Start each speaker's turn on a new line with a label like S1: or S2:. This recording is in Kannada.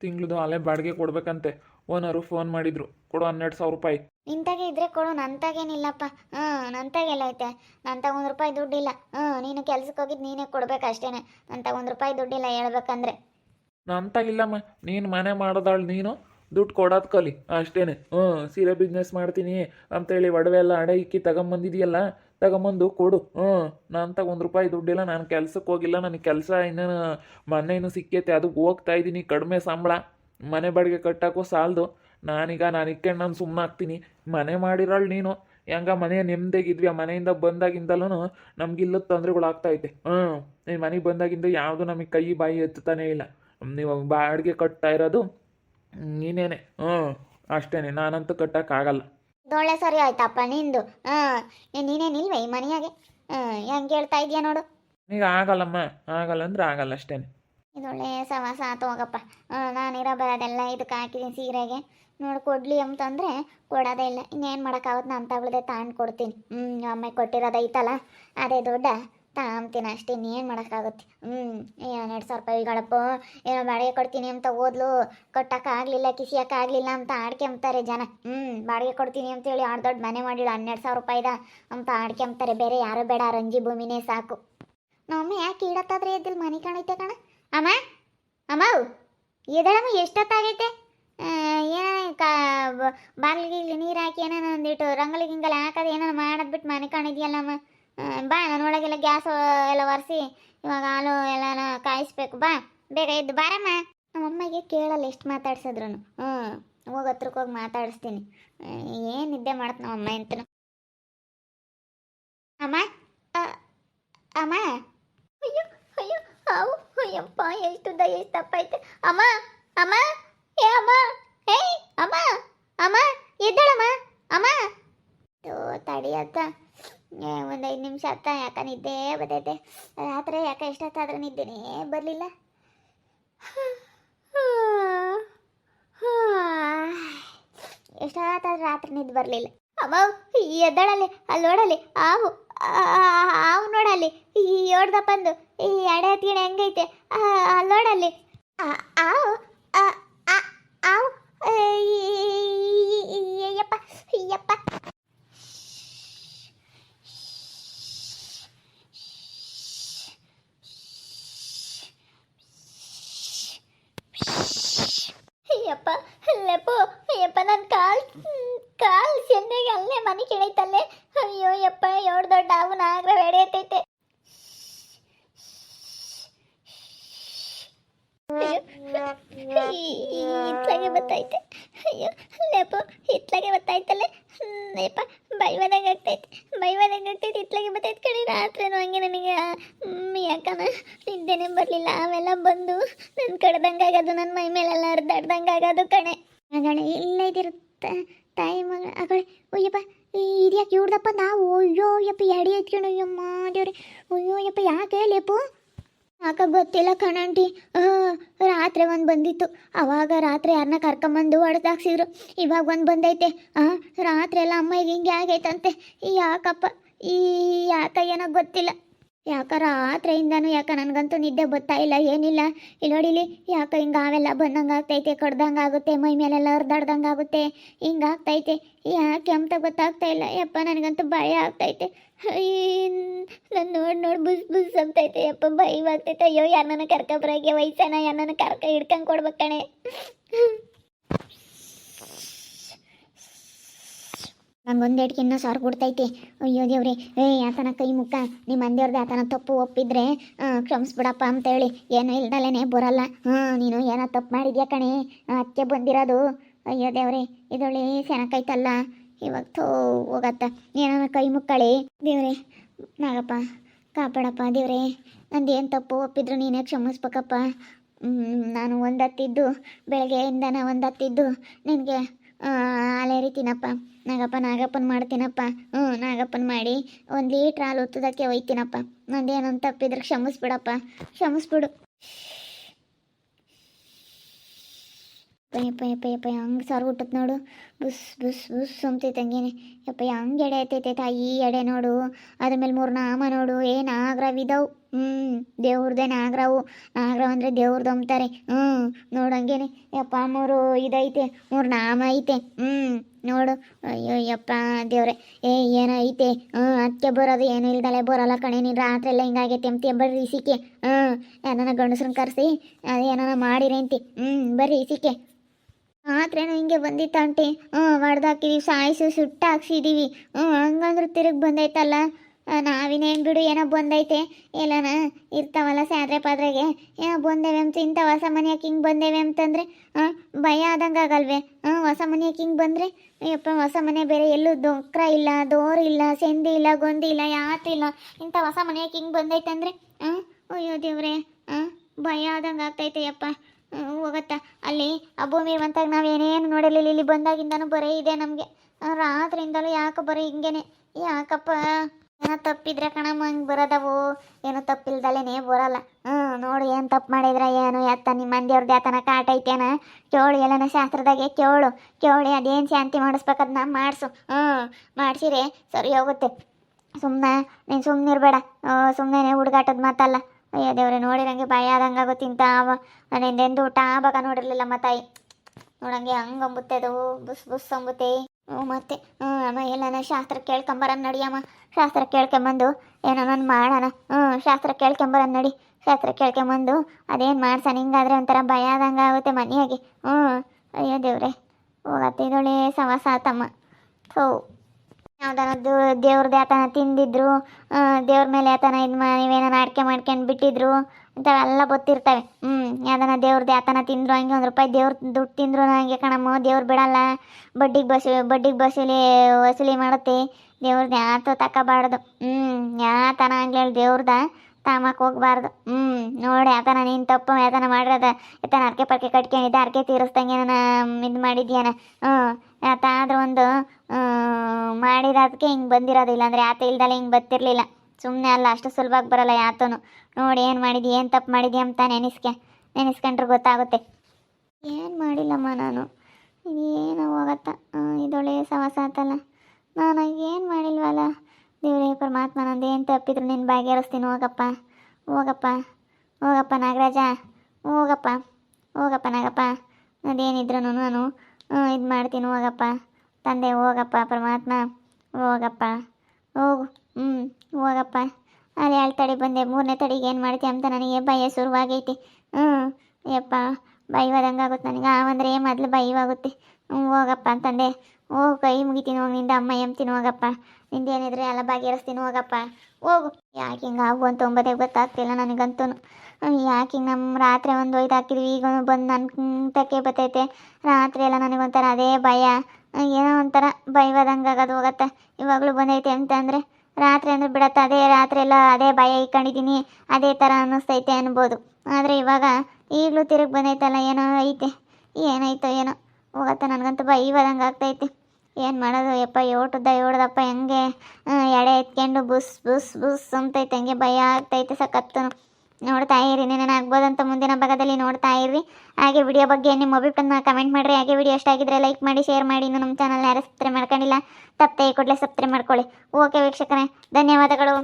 S1: ತಿಂಗ್ಳದು ಅಲ್ಲೇ ಬಾಡಿಗೆ ಕೊಡ್ಬೇಕಂತೆ. ಓನರು ಫೋನ್ ಮಾಡಿದ್ರು. ಕೊಡು ಹನ್ನೆರಡು ಸಾವಿರ ರೂಪಾಯಿ.
S2: ನಿಂತಾಗೆ ಇದ್ರೆ ಕೊಡು ನಂತಾಗೇನಿಲ್ಲಪ್ಪ. ಹ್ಞೂ ನಂತಾಗೆಲ್ಲ ಐತೆ. ನಂತಾಗ ಒಂದು ರೂಪಾಯಿ ದುಡ್ಡಿಲ್ಲ. ಹ್ಞೂ ನೀನು ಕೆಲ್ಸಕ್ಕೆ ಹೋಗಿದ್ದು ನೀನೇ ಕೊಡ್ಬೇಕು ಅಷ್ಟೇನೆ. ನಂತಾಗ ಒಂದು ರೂಪಾಯಿ ದುಡ್ಡಿಲ್ಲ ಹೇಳ್ಬೇಕಂದ್ರೆ.
S1: ನಂತಾಗಿಲ್ಲಮ್ಮ ನೀನು ಮನೆ ಮಾಡೋದಾಳು ನೀನು. ದುಡ್ಡು ಕೊಡೋದು ಕಲಿ ಅಷ್ಟೇನೆ. ಹ್ಞೂ ಸೀರೆ ಬಿಸ್ನೆಸ್ ಮಾಡ್ತೀನಿ. ಅಂತೇಳಿ ಒಡವೆ ಎಲ್ಲ ಅಡ ಇಕ್ಕಿ ತಗೊಂಬಂದಿದೆಯಲ್ಲ. ತಗೊಂಬಂದು ಕೊಡು. ಹ್ಞೂ ನಾನು ತಗ ಒಂದು ರೂಪಾಯಿ ದುಡ್ಡಿಲ್ಲ, ನಾನು ಕೆಲ್ಸಕ್ಕೆ ಹೋಗಿಲ್ಲ, ನನಗೆ ಕೆಲಸ ಇನ್ನೇನು ಮೊನ್ನೆ ಇನ್ನೂ ಸಿಕ್ಕೈತೆ ಅದಕ್ಕೆ ಹೋಗ್ತಾ ಇದ್ದೀನಿ ಕಡಿಮೆ ಸಂಬಳ. ಮನೆ ಬಾಡಿಗೆ ಕಟ್ಟೋಕ್ಕೂ ಸಾಲದು. ನಾನೀಗ ನಾನು ಇಕ್ಕೊಂಡು ನಾನು ಸುಮ್ಮನೆ ಆಗ್ತೀನಿ. ಮನೆ ಮಾಡಿರೋಳು ನೀನು. ಹೆಂಗ ಮನೆ ನೆಮ್ಮದಿಗಿದ್ವಿ ಆ ಮನೆಯಿಂದ ಬಂದಾಗಿಂದಲೂ ನಮ್ಗಿಲ್ಲದ ತೊಂದರೆಗಳು ಇದೆ ಹ್ಞೂ ನೀನು ಮನೆಗೆ ಬಂದಾಗಿಂದ ಯಾವುದು ನಮಗೆ ಕೈ ಬಾಯಿ ಎತ್ತಾನೇ ಇಲ್ಲ. ನೀವು ಬಾಡಿಗೆ ಕಟ್ತಾ ಇರೋದು ನೀನೇನೆ. ಹ್ಞೂ ಅಷ್ಟೇನೆ, ನಾನಂತೂ ಕಟ್ಟೋಕ್ಕಾಗಲ್ಲ
S2: ದೊಳ್ಳೆ ಸರಿ ಆಯ್ತಪ್ಪ ನಿಂದು. ಹಾಂ ನೀನೇನಿಲ್ವೇ ಈ ಮನೆಯಾಗೆ. ಹಾಂ ಹೆಂಗೆ ಹೇಳ್ತಾ ಇದೆಯಾ ನೋಡು.
S1: ಈಗ ಆಗಲ್ಲಮ್ಮ ಆಗಲ್ಲ ಅಂದ್ರೆ ಆಗಲ್ಲ ಅಷ್ಟೇನೆ.
S2: ಇದೊಳ್ಳೆ ಸವಾಸ ಹೋಗಪ್ಪ ನಾನಿರೋ ಬರೋದೆಲ್ಲ ಇದಕ್ಕೆ ಹಾಕಿದ್ದೀನಿ ಸೀರೆಗೆ. ನೋಡಿ ಕೊಡ್ಲಿ ಅಂತಂದ್ರೆ ಕೊಡೋದೇ ಇಲ್ಲ. ಇನ್ನೇನು ಮಾಡೋಕ್ಕಾಗುತ್ತೆ? ನಾನು ತಗೊಳ್ಳದೆ ತಾಂಡ್ ಕೊಡ್ತೀನಿ. ಹ್ಞೂ ಒಮ್ಮೆ ಕೊಟ್ಟಿರೋದೈತಲ್ಲ ಅದೇ ದುಡ್ಡ ತಾಂಬ್ತೀನಿ ಅಷ್ಟೇ, ಇನ್ನೇನು ಮಾಡೋಕ್ಕಾಗುತ್ತೆ? ಹ್ಞೂ ಹನ್ನೆರಡು ಸಾವಿರ ರೂಪಾಯಿಗಳಪ್ಪ ಏನೋ ಬಾಡಿಗೆ ಕೊಡ್ತೀನಿ ಅಂತ ಓದ್ಲು. ಕಟ್ಟೋಕ್ಕಾಗಲಿಲ್ಲ ಕಿಸಿಯೋಕ್ಕಾಗಲಿಲ್ಲ ಅಂತ ಆಡ್ಕೊಂಬ್ತಾರೆ ಜನ. ಹ್ಞೂ ಬಾಡಿಗೆ ಕೊಡ್ತೀನಿ ಅಂತೇಳಿ ಆಡ್ ದೊಡ್ಡ ಮನೆ ಮಾಡಿಲ್ಲ, ಹನ್ನೆರಡು ಸಾವಿರ ರೂಪಾಯಿದ ಅಂತ ಆಡ್ಕೊಂಬ್ತಾರೆ. ಬೇರೆ ಯಾರು ಬೇಡ, ರಂಜಿ ಭೂಮಿನೇ ಸಾಕು. ನಮ್ಮ ಯಾಕೆ ಈಡತ್ತಾದ್ರೆ ಎದ್ದಿಲ್ಲ ಮನೆ ಕಾಣೈತೆ ಕಣ? ಅಮ್ಮ ಅಮ್ಮ ಎದಳಮ್ಮ, ಎಷ್ಟೊತ್ತಾಗೈತೆ? ಏನ ಕಾ ಬಾಗಿಲಿಗೆ ನೀರು ಹಾಕಿ ಏನೋ ಒಂದಿಟ್ಟು ರಂಗೋಲಿ ಗಿಂಗಲ್ ಹಾಕೋದು ಏನೋ ಮಾಡೋದು ಬಿಟ್ಟು ಮನೆ ಕಾಣಿದ್ಯಲ್ಲಮ್ಮ? ಬಾ, ನಾನು ಒಳಗೆಲ್ಲ ಗ್ಯಾಸ್ ಎಲ್ಲ ಒರೆಸಿ, ಇವಾಗ ಹಾಲು ಎಲ್ಲ ಕಾಯಿಸ್ಬೇಕು, ಬಾ, ಬೇಗ ಎದ್ದು ಬಾರಮ್ಮ. ನಮ್ಮಮ್ಮಗೆ ಕೇಳಲ್ಲ ಎಷ್ಟು ಮಾತಾಡ್ಸಿದ್ರು ಹ್ಞೂ, ಹೋಗಿ ಹತ್ರಕ್ಕೆ ಹೋಗಿ ಮಾತಾಡಿಸ್ತೀನಿ. ಏನು ನಿದ್ದೆ ಮಾಡತ್ ನಮ್ಮಮ್ಮ ಅಂತನು ಅಮ್ಮ ಅಮ್ಮ. ಅಯ್ಯೋ ಅಯ್ಯೋ, ಅವು, ಅಯ್ಯಪ್ಪ, ಎಷ್ಟು ದ ಎಷ್ಟು ತಪ್ಪೈತೆ ಅಮ್ಮ ಅಮ್ಮ, ಏ, ಅಮ್ಮ, ಏಯ್, ಅಮ್ಮ ಅಮ್ಮ, ಎದ್ದಳಮ್ಮ, ಅಮ್ಮ. ತಡಿಯತ್ತ ಒಂದು ಐದು ನಿಮಿಷ ಹತ್ತ ಯಾಕ ನಿದ್ದೆ ಬದೈತೆ ರಾತ್ರಿ ಯಾಕೆ ಎಷ್ಟೊತ್ತಾದ್ರೂ ನಿದ್ದೆನೇ? ಬರಲಿಲ್ಲ? ಎಷ್ಟೊತ್ತಾದ್ರೆ ರಾತ್ರಿ ನಿದ್ದೆ ಬರಲಿಲ್ಲ. ಅಮ್ಮ ಎದ್ದಾಳಲ್ಲಿ, ಅಲ್ಲಿ ನೋಡಲಿ ಹಾವು ಹಾವು ನೋಡಲ್ಲಿ, ಈ ಓಡ್ದಪ್ಪಂದು ಈ ಎಡೆ ಹತ್ತಿಗೆ ಹೆಂಗೈತೆ? ಅಲ್ಲಿ ನೋಡಲ್ಲಿ. ಆ- ಹಾವು, ಆ- ಆ- ಆವು ಅಯ್ಯಪ್ಪ ಅಯ್ಯಪ್ಪ ಅಯ್ಯಪ್ಪ ಲೆಪ್ಪು ಅಯ್ಯಪ್ಪ ನನ್ನ ಕಾಲ್ ಕಾಲ್ ಚೆಂದಾಗಿ ಅಲ್ಲೇ ಮನೆ ಕೆಳೈತಲ್ಲೇ. ಅಯ್ಯೋ ಯಪ್ಪ ಎರಡು ದೊಡ್ಡ ಅವನ ನಾಗರ ಎಡೆ ಎತ್ತೈತೆ ಇತ್ಲಾಗೆ ಬತ್ತೈತೆ ಅಯ್ಯೋ ಲೆಪ್ಪು ಇತ್ಲಾಗೆ ಬತ್ತಾಯ್ತಲ್ಲೇ. ಯಪ್ಪ ಬೈವದಂಗೆ ಆಗ್ತೈತೆ. ಬೈವದಂಗೆ ಆಗ್ತೈತೆ, ಇತ್ಲಾಗೆ ಬತ್ತೈತೆ ಕಡೆ ರಾತ್ರಿನೂ ಹಂಗೆ ನನಗೆ ಯಾಕನ ನಿದ್ದೆನೇ ಬರಲಿಲ್ಲ. ಅವೆಲ್ಲ ಬಂದು ನನ್ನ ಕಡ್ದಂಗೆ ಆಗೋದು ನನ್ನ ಮೈ ಮೇಲೆಲ್ಲ ಅರ್ಧ ಆಗೋದು ಕಣೆ. ಕಣೆ ಇಲ್ಲೇ ಇದಿರುತ್ತೆ ತಾಯಿ ಮಗ ಅಗಳೆ ಅಯ್ಯಪ್ಪ ಇದ್ಯಾಕೆ ಇವ್ರದಪ್ಪ ನಾವು? ಅಯ್ಯೋ ಯಪ್ಪ ಎಡಿ ಎತ್ಕೊಂಡು, ಅಯ್ಯಮ್ಮ, ದೇವ್ರೆ. ಅಯ್ಯೋ ಯಪ್ಪ ಯಾಕೆ ಲೇಪು ಯಾಕ ಗೊತ್ತಿಲ್ಲ ಕಣಂಟಿ ರಾತ್ರಿ ಒಂದು ಬಂದಿತ್ತು. ಅವಾಗ ರಾತ್ರಿ ಯಾರನ್ನ ಕರ್ಕೊಂಬಂದು ಹೊಡೆದಾಕ್ಸಿದ್ರು ಇವಾಗ ಒಂದು ಬಂದೈತೆ. ಆ, ರಾತ್ರಿ ಎಲ್ಲ ಈಗ ಹಿಂಗೆ ಆಗೈತಂತೆ. ಯಾಕಪ್ಪ? ಈ ಯಾಕ ಏನೋ ಗೊತ್ತಿಲ್ಲ. ಯಾಕ ರಾತ್ರಿಯಿಂದನೂ ಯಾಕ ನನಗಂತೂ ನಿದ್ದೆ ಬರ್ತಾ ಇಲ್ಲ, ಏನಿಲ್ಲ. ಇಲ್ಲಿ ನೋಡಿಲಿ ಯಾಕ ಹಿಂಗೆ ಅವೆಲ್ಲ ಬಂದಂಗೆ ಆಗ್ತೈತೆ, ಕಡ್ದಂಗೆ ಆಗುತ್ತೆ, ಮೈ ಮೇಲೆಲ್ಲ ಹರಿದಾಡ್ದಂಗೆ ಆಗುತ್ತೆ. ಹಿಂಗೆ ಆಗ್ತೈತೆ. ಯಾಕೆ ಅಂತ ಗೊತ್ತಾಗ್ತಾ ಇಲ್ಲ. ಯಪ್ಪ, ನನಗಂತೂ ಭಯ ಆಗ್ತೈತೆ. ನಾನು ನೋಡಿ ನೋಡಿ ಬುಸ್ ಬುಸ್ ಅಂತೈತೆ ಯಪ್ಪ ಭಯವಾಗ್ತೈತೆ ಅಯ್ಯೋ, ಯಾರನ್ನ ಕರ್ಕೊಬ್ರಾಗೆ ವಯಸ್ಸನ, ಯಾರನ್ನ ಕರ್ಕ ಹಿಡ್ಕೊಂಡು ಕೊಡ್ಬೇಕು ನಂಗೊಂದು ಇನ್ನೂ ಸಾರು ಕೊಡ್ತೈತಿ ಅಯ್ಯೋ ದೇವ್ರಿ. ಏ, ಆತನ ಕೈ ಮುಖ ನಿಮ್ಮ ಮಂದಿಯವ್ರದ್ದು ಆತನ ತಪ್ಪು ಒಪ್ಪಿದ್ರೆ ಕ್ಷಮಿಸ್ಬಿಡಪ್ಪ ಅಂತೇಳಿ. ಏನು ಇಲ್ದಲೇನೆ ಬರಲ್ಲ. ಹ್ಞೂ ನೀನು ಏನೋ ತಪ್ಪು ಮಾಡಿದ್ಯಾ ಕಣೆ? ಅದಕ್ಕೆ ಬಂದಿರೋದು. ಅಯ್ಯೋ ದೇವ್ರಿ, ಇದೊಳ್ಳೆ ಸೆನಕೈತಲ್ಲ ಇವಾಗ ಥೋ ಹೋಗತ್ತ. ಏನೋ ಕೈ ಮುಕ್ಕಳಿ. ದೇವ್ರಿ, ನಾಗಪ್ಪ, ಕಾಪಾಡಪ್ಪ ದೇವ್ರಿ. ನಂದು ಏನು ತಪ್ಪು ಒಪ್ಪಿದ್ರು ನೀನೇ ಕ್ಷಮಿಸ್ಬೇಕಪ್ಪ. ನಾನು ಒಂದತ್ತಿದ್ದು ಬೆಳಗ್ಗೆಯಿಂದ ನಾನು ಒಂದತ್ತಿದ್ದು ನಿನಗೆ ಹಾಲು ಎರಿತೀನಪ್ಪ ನಾಗಪ್ಪ, ನಾಗಪ್ಪನ ಮಾಡ್ತೀನಪ್ಪ. ಹ್ಞೂ, ನಾಗಪ್ಪನ ಮಾಡಿ ಒಂದು ಲೀಟ್ರ್ ಹಾಲು ಒತ್ತದಕ್ಕೆ ಒಯ್ತೀನಪ್ಪ. ನಂದೇನೊಂದು ತಪ್ಪಿದ್ರೆ ಕ್ಷಮಿಸ್ಬಿಡಪ್ಪ. ಕ್ಷಮಿಸ್ಬಿಡು. ಯಪ್ಪ ಯಪ್ಪ ಯಪ್ಪ ಹಂಗೆ ಸಾರು ಹುಟ್ಟತ್ ನೋಡು. ಬುಸ್ ಬುಸ್ ಬುಸ್ ಸುಮ್ತೈತೆ ಹಂಗೇನೆ ಯಪ್ಪ, ಹಂಗೆ ಎಡೆ ಐತೈತೆ ತಾಯಿ, ಎಡೆ ನೋಡು. ಅದ್ರ ಮೇಲೆ ಮೂರು ನಾಮ ನೋಡು. ಏನು ಆಗ್ರವಿದವು ಹ್ಞೂ ದೇವ್ರದೇ ನಾಗರಾವು, ನಾಗರಾವ್ ಅಂದರೆ ದೇವ್ರದ್ದು ಅಂಬ್ತಾರೆ ಹ್ಞೂ ನೋಡಂಗೇನೆ ಯಪ್ಪ, ಮೂರು ಇದೈತೆ, ಮೂರು ನಾಮ ಐತೆ. ಹ್ಞೂ ನೋಡು. ಅಯ್ಯೋ, ಯಪ್ಪ, ದೇವ್ರೆ. ಏ ಏನೈತೆ ಹ್ಞೂ ಅದಕ್ಕೆ ಬರೋದು ಏನು ಇಲ್ದಲೆ ಬರೋಲ್ಲ ಕಣೆ. ನೀನು ರಾತ್ರಿ ಎಲ್ಲ ಹಿಂಗಾಗೈತೆ ಅಂತೀಯ ಬರ್ರಿ ಇಸಿಕೆ. ಹ್ಞೂ ಯಾರನ್ನ ಗಂಡಸ್ರನ್ನ ಕರೆಸಿ ಅದೇನಾನ ಮಾಡಿರಿ ಅಂತಿ. ಹ್ಞೂ ಬರ್ರಿ ಇಸಿಕೆ. ಮಾತ್ರೇನು ಹಿಂಗೆ ಬಂದಿತ್ತು ಆಂಟಿ ಹ್ಞೂ ಹೊಡ್ದಾಕಿದೀವಿ, ಸಾಯಿಸಿ, ಸುಟ್ಟಾಕ್ಸಿದೀವಿ. ಹ್ಞೂ ಹಂಗಂದ್ರೆ ತಿರುಗಿ ಬಂದೈತಲ್ಲ. ನಾವಿನೇನು ಬಿಡು, ಏನೋ ಬಂದೈತೆ. ಎಲ್ಲನ ಇರ್ತಾವಲ್ಲ ಸ್ಯಾದ್ರೆ ಪಾದ್ರೆಗೆ ಏನೋ ಬಂದೇವೆ ಅಂತ ಇಂಥ ಹೊಸ ಮನೆಯಾಕೆ ಹಿಂಗೆ ಬಂದೇವೆ ಅಂತಂದರೆ ಭಯ ಆದಂಗೆ ಆಗಲ್ವೇ? ಹೊಸ ಮನೆಯಾಕೆ ಹಿಂಗೆ ಬಂದರೆ, ಅಯ್ಯಪ್ಪ, ಹೊಸ ಮನೆ ಬೇರೆ ಎಲ್ಲೂ ದೊಕ್ರ ಇಲ್ಲ, ದೋರ್ ಇಲ್ಲ, ಸೆಂದಿ ಇಲ್ಲ, ಗೊಂದಿ ಇಲ್ಲ ಯಾತಿಲ್ಲ ಇಂಥ ಹೊಸ ಮನೆಯಾಕೆ ಹಿಂಗೆ ಬಂದೈತೆ ಅಂದರೆ ಹಾಂ ಅಯ್ಯೋ ದೇವ್ರೆ ಹಾಂ ಭಯ ಆದಂಗೆ ಆಗ್ತೈತೆ ಯಪ್ಪ ಹೋಗತ್ತಾ. ಅಲ್ಲಿ ಭೂಮಿ ಬಂತಾಗ ನಾವು ಏನೇನು ನೋಡಲಿಲ್ಲ ಇಲ್ಲಿ ಬಂದಾಗಿಂದನೂ ಬರೀ ಇದೆ ನಮಗೆ. ರಾತ್ರಿಯಿಂದಲೂ ಯಾಕೆ ಬರೀ ಹಿಂಗೇನೆ. ಯಾಕಪ್ಪ? ಏನೋ ತಪ್ಪಿದ್ರೆ ಕಣಮ್ಮ, ಹಂಗ್ ಬರೋದವು. ಏನು ತಪ್ಪಿಲ್ದಲೇನೆ ಬರಲ್ಲ. ಹ್ಮ್, ನೋಡು ಏನು ತಪ್ಪು ಮಾಡಿದ್ರ ಏನು, ಎತ್ತ ನಿಮ್ಮ ಮಂದಿಯವ್ರದ್ದು ಯಾತನ ಕಾಟ ಐತೇನ? ಕೇಳು ಎಲ್ಲನ ಶಾಸ್ತ್ರದಾಗೆ ಕೇಳು. ಕೇಳಿ ಅದೇನ್ ಶಾಂತಿ ಮಾಡಿಸ್ಬೇಕದ್ನ ಮಾಡಿಸು. ಹ್ಮ್, ಮಾಡ್ಸಿರೆ ಸರಿ ಹೋಗುತ್ತೆ. ಸುಮ್ಮನೆ ನೀನ್ ಸುಮ್ಮನೆ ಇರಬೇಡ. ಸುಮ್ಮನೆ ಹುಡುಗಾಟದ ಮಾತಲ್ಲ. ಅಯ್ಯೋ ದೇವ್ರೆ, ನೋಡಿರಂಗೆ ಭಯ ಆದಂಗೆ ಆಗುತ್ತೆ ಇಂಥ ನಿಂದೆಂದು ಊಟ ಆವಾಗ ನೋಡಿರ್ಲಿಲ್ಲ ಮತ್ತಾಯಿ ನೋಡಂಗೆ ಹಂಗೆ ಅಂಬುತ್ತೆ ಅದು. ಬುಸ್ ಬುಸ್ ಅಂಬುತ್ತೆ. ಹ್ಞೂ, ಮತ್ತೆ, ಹ್ಞೂ ಅಮ್ಮ ಎಲ್ಲನ ಶಾಸ್ತ್ರ ಕೇಳ್ಕೊಂಬರನ್ ನಡಿಯಮ್ಮ ಶಾಸ್ತ್ರ ಕೇಳ್ಕೊಂಬಂದು, ಏನೋ ನಾನು ಮಾಡೋಣ ಹ್ಞೂ, ಶಾಸ್ತ್ರ ಕೇಳ್ಕೊಂಬರನ್ ನಡಿ. ಶಾಸ್ತ್ರ ಕೇಳ್ಕೊಂಬಂದು, ಅದೇನು ಮಾಡ್ಸಣ ಹಿಂಗಾದ್ರೆ ಒಂಥರ ಭಯ ಆದಂಗೆ ಆಗುತ್ತೆ ಮನೆಯಾಗೆ. ಹ್ಞೂ, ಅಯ್ಯೋ ದೇವ್ರೆ ಹೋಗತ್ತೆ ಇದೊಳ್ಳೆ ಸವಾಸ ಆತಮ್ಮ ಹೋ ಯಾವ್ದಾನದ್ದು ದೇವ್ರದ್ದು ಆತನ ತಿಂದಿದ್ರು ದೇವ್ರ ಮೇಲೆ ಆತನ ಇದು ಮಾ ನೀವೇನೋ ಅಡ್ಕೆ ಮಾಡ್ಕೊಂಡು ಬಿಟ್ಟಿದ್ರು ಇಂಥವೆಲ್ಲ ಗೊತ್ತಿರ್ತವೆ ಹ್ಞೂ ಯಾವ್ದನ ದೇವ್ರದ್ದು ಯಾತನ ತಿಂದ್ರು ಹಂಗೆ ಒಂದು ರೂಪಾಯಿ ದೇವ್ರ ದುಡ್ಡು ತಿಂದ್ರು ಹಂಗೆ ಕಣಮ್ಮ, ದೇವ್ರು ಬಿಡಲ್ಲ. ಬಡ್ಡಿಗೆ ಬಸ್, ಬಡ್ಡಿಗೆ ಬಸೂಲಿ ವಸೂಲಿ ಮಾಡುತ್ತೆ. ದೇವ್ರದ್ದು ಯಾತು ತಗೋಬಾರ್ದು ಹ್ಞೂ ಯಾತನ ಆಗ್ಲಿ ಹೇಳಿ ದೇವ್ರದ ತಾಮಕ್ಕೆ ಹೋಗ್ಬಾರ್ದು. ಹ್ಞೂ ನೋಡಿ ಯಾತನ ನೀನು ತಪ್ಪು, ಯಾತನ ಮಾಡಿರೋದ ಯಾತನ ಅರ್ಕೆ ಪರ್ಕೆ ಕಟ್ಕೊಂಡಿದ್ದೆ ಅರ್ಕೆ ತೀರಿಸ್ದಂಗೆ ನಾನು ಇದು ಮಾಡಿದ್ಯಾನ? ಹ್ಞೂ ಯಾತಾದ್ರೂ ಒಂದು ಮಾಡಿರೋದಕ್ಕೆ ಹಿಂಗೆ ಬಂದಿರೋದು ಇಲ್ಲಾಂದ್ರೆ ಯಾತ ಇಲ್ದಲೆ ಹಿಂಗೆ ಬರ್ತಿರ್ಲಿಲ್ಲ ಸುಮ್ಮನೆ ಅಲ್ಲ, ಅಷ್ಟು ಸುಲಭವಾಗಿ ಬರಲ್ಲ ಯಾತನು. ನೋಡಿ, ಏನು ಮಾಡಿದ್ಯ ಏನು ತಪ್ಪು ಮಾಡಿದ್ಯ ಅಂತ ನೆನೆಸ್ಕೆ, ನೆನೆಸ್ಕೊಂಡ್ರೆ ಗೊತ್ತಾಗುತ್ತೆ. ಏನು ಮಾಡಿಲ್ಲಮ್ಮ ನಾನು? ಏನು ಹೋಗತ್ತ. ಇದೊಳೆ ಸವಾಸ ಆತಲ್ಲ. ನಾನು ಏನು ಮಾಡಿಲ್ವಲ್ಲ? ದೇವ್ರೇ ಪರಮಾತ್ಮ ನಂದು ಏನು ತಪ್ಪಿದ್ರು ನಿನ್ನ ಬಗೆಹರಿಸ್ತೀನಿ ಹೋಗಪ್ಪ. ಹೋಗಪ್ಪ. ಹೋಗಪ್ಪ ನಾಗರಾಜ. ಹೋಗಪ್ಪ. ಹೋಗಪ್ಪ ನಾಗಪ್ಪ. ಅದೇನಿದ್ರು ನಾನು. ಇದು ಮಾಡ್ತೀನಿ ಹೋಗಪ್ಪ. ತಂದೆ, ಹೋಗಪ್ಪ ಪರಮಾತ್ಮ. ಹೋಗಪ್ಪ. ಹೋಗು. ಹ್ಞೂ ಹೋಗಪ್ಪ. ಅಲ್ಲಿ ಎರಡು ತಡಿ ಬಂದೆ. ಮೂರನೇ ತಡಿಗೆ ಏನು ಮಾಡ್ತೀಯ ಅಂತ ನನಗೆ ಭಯ ಶುರುವಾಗೈತಿ. ಹ್ಞೂ ಯಪ್ಪ, ಭಯವಾದಂಗೆ ಆಗುತ್ತೆ ನನಗೆ. ಅಂದರೆ ಮೊದಲು ಭಯವಾಗುತ್ತೆ. ಹ್ಞೂ ಹೋಗಪ್ಪ ಅಂತಂದೆ. ಹೋಗು ಕೈ ಮುಗಿತೀನಿ ಹೋಗಿ, ನಿಂದ ಅಮ್ಮ ಎಂಬ್ತೀನಿ ಹೋಗಪ್ಪ. ನಿಂದೇನಿದ್ರೆ ಎಲ್ಲ ಬಾಗಿರಸ್ ಹೋಗಪ್ಪ. ಹೋಗು. ಯಾಕೆ ಹಿಂಗೆ ಆಗು ಅಂತ ಗೊತ್ತಾಗ್ತಿಲ್ಲ ನನಗಂತೂ. ಯಾಕೆ ಹಿಂಗೆ ನಮ್ಮ ರಾತ್ರಿ ಒಂದು ಒಯ್ದು ಹಾಕಿದ್ವಿ, ಈಗ ಬಂದು ನನ್ನ ತಕ್ಕೆ ಬರ್ತೈತೆ. ರಾತ್ರಿ ಎಲ್ಲ ನನಗೊಂಥರ ಅದೇ ಭಯ. ಏನೋ ಒಂಥರ ಭಯವಾದಂಗೆ ಆಗೋದು ಹೋಗತ್ತೆ. ಇವಾಗಲೂ ಬಂದೈತೆ ಅಂತಂದರೆ ರಾತ್ರಿ ಅಂದ್ರೆ ಬಿಡತ್ತೆ. ಅದೇ ರಾತ್ರಿ ಎಲ್ಲ ಅದೇ ಭಯ ಇಟ್ಕೊಂಡಿದ್ದೀನಿ. ಅದೇ ಥರ ಅನ್ನಿಸ್ತೈತೆ ಅನ್ಬೋದು. ಆದರೆ ಇವಾಗ ಈಗಲೂ ತಿರುಗಿ ಬಂದೈತಲ್ಲ, ಏನೋ ಐತೆ. ಏನಾಯ್ತೋ ಏನೋ. ಹೋಗತ್ತೆ, ನನಗಂತೂ ಭಯವಾದಂಗೆ ಆಗ್ತೈತಿ. ಏನು ಮಾಡೋದು, ಯಪ್ಪ ಯೋಟದ ಯೋಡ್ದಪ್ಪ, ಹೆಂಗೆ? ಎಡೆ ಎತ್ಕೊಂಡು ಬುಸ್ ಬುಸ್ ಬುಸ್ ಅಂತೈತೆ ಹಂಗೆ ಭಯ ಆಗ್ತೈತೆ ಸಖತ್ತು ನೋಡ್ತಾ ಇರಿ ಏನೇನು ಆಗ್ಬೋದಂತ ಮುಂದಿನ ಭಾಗದಲ್ಲಿ ನೋಡ್ತಾ ಇರಿ ಹಾಗೆ ವಿಡಿಯೋ ಬಗ್ಗೆ ನಿಮ್ಮ ಅಭಿಪ್ರಾಯನ ಕಮೆಂಟ್ ಮಾಡಿರಿ. ಹಾಗೆ ವಿಡಿಯೋ ಇಷ್ಟ ಆಗಿದ್ರೆ ಲೈಕ್ ಮಾಡಿ ಶೇರ್ ಮಾಡಿ. ಇನ್ನು ನಮ್ಮ ಚಾನಲ್ ಯಾರು ಸಬ್ಸ್ಕ್ರೈಬ್ ಮಾಡ್ಕೊಂಡಿಲ್ಲ, ತಪ್ಪದೆ ಕೂಡಲೇ ಸಬ್ಸ್ಕ್ರೈಬ್ ಮಾಡ್ಕೊಳ್ಳಿ. ಓಕೆ ವೀಕ್ಷಕರೇ, ಧನ್ಯವಾದಗಳು.